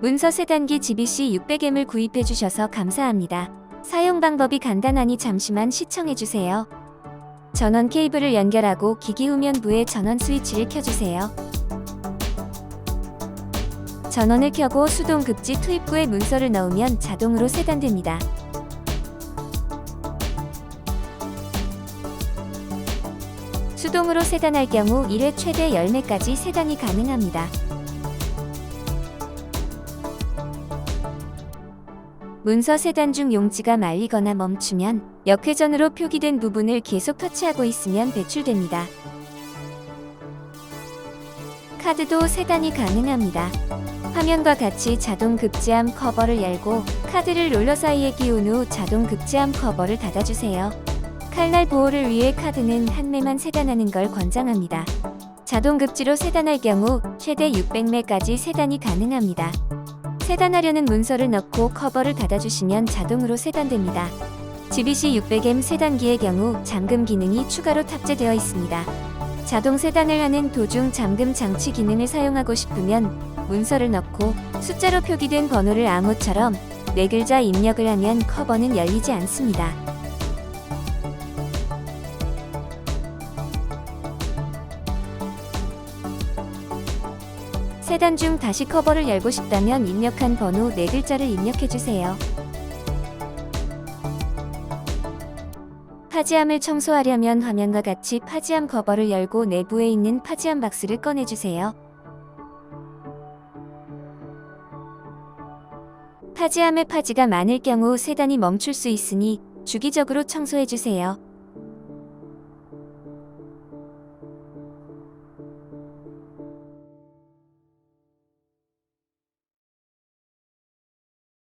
문서 세단기 GBC 600M을 구입해 주셔서 감사합니다. 사용 방법이 간단하니 잠시만 시청해 주세요. 전원 케이블을 연결하고 기기 후면부에 전원 스위치를 켜주세요. 전원을 켜고 수동 급지 투입구에 문서를 넣으면 자동으로 세단됩니다. 수동으로 세단할 경우 1회 최대 10매까지 세단이 가능합니다. 문서 세단 중 용지가 말리거나 멈추면 역회전으로 표기된 부분을 계속 터치하고 있으면 배출됩니다. 카드도 세단이 가능합니다. 화면과 같이 자동 급지암 커버를 열고 카드를 롤러 사이에 끼운 후 자동 급지암 커버를 닫아주세요. 칼날 보호를 위해 카드는 한 매만 세단하는 걸 권장합니다. 자동 급지로 세단할 경우 최대 600매까지 세단이 가능합니다. 세단하려는 문서를 넣고 커버를 닫아주시면 자동으로 세단됩니다. GBC 600M 세단기의 경우 잠금 기능이 추가로 탑재되어 있습니다. 자동 세단을 하는 도중 잠금 장치 기능을 사용하고 싶으면 문서를 넣고 숫자로 표기된 번호를 암호처럼 네 글자 입력을 하면 커버는 열리지 않습니다. 세단 중 다시 커버를 열고 싶다면 입력한 번호 네 글자를 입력해 주세요. 파지함을 청소하려면 화면과 같이 파지함 커버를 열고 내부에 있는 파지함 박스를 꺼내 주세요. 파지함에 파지가 많을 경우 세단이 멈출 수 있으니 주기적으로 청소해 주세요.